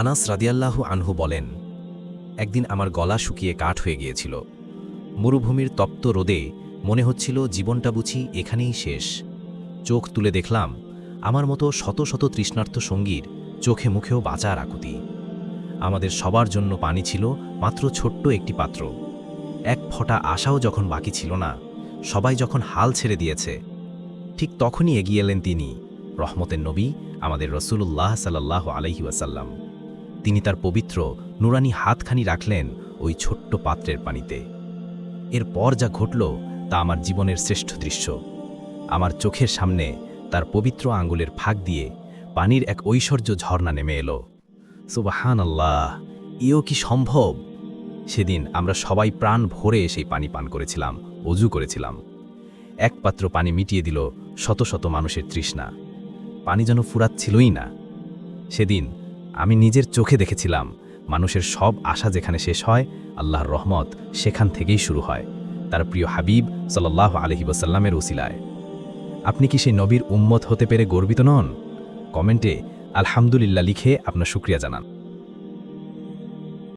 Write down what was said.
আনাস রাদিয়াল্লাহু আনহু বলেন, একদিন আমার গলা শুকিয়ে কাঠ হয়ে গিয়েছিল। মরুভূমির তপ্ত রোদে মনে হচ্ছিল জীবনটা বুঝি এখানেই শেষ। চোখ তুলে দেখলাম, আমার মতো শত শত তৃষ্ণার্থ সঙ্গীর চোখে মুখেও বাঁচার আকুতি। আমাদের সবার জন্য পানি ছিল মাত্র ছোট্ট একটি পাত্র। এক ফোঁটা আশাও যখন বাকি ছিল না, সবাই যখন হাল ছেড়ে দিয়েছে, ঠিক তখনই এগিয়ে এলেন তিনি, রহমতের নবী, আমাদের রসুল্লাহ সাল্লাহ আলহি ওয়াসাল্লাম। তিনি তার পবিত্র নুরানি হাতখানি রাখলেন ওই ছোট্ট পাত্রের পানিতে। এরপর যা ঘটল তা আমার জীবনের শ্রেষ্ঠ দৃশ্য। আমার চোখের সামনে তার পবিত্র আঙ্গুলের ফাঁক দিয়ে পানির এক ঐশ্বর্য ঝর্ণা নেমে এলো। সুবাহান আল্লাহ ইও কি সম্ভব? সেদিন আমরা সবাই প্রাণ ভরে সেই পানি পান করেছিলাম, অজু করেছিলাম। এক পাত্র পানি মিটিয়ে দিল শত শত মানুষের তৃষ্ণা। পানি যেন ফুরাচ্ছিলই না। সেদিন আমি নিজের চোখে দেখেছিলাম। মানুষের সব আশা যেখানে শেষ হয়, আল্লাহর রহমত সেখান থেকেই শুরু হয়। তার প্রিয় হাবিব সাল্লাহ আলহি ওসাল্লামের ওসিলায়। আপনি কি সেই নবীর উম্মত হতে পেরে গর্বিত নন? কমেন্টে আলহামদুলিল্লাহ লিখে আপনার শুক্রিয়া জানান।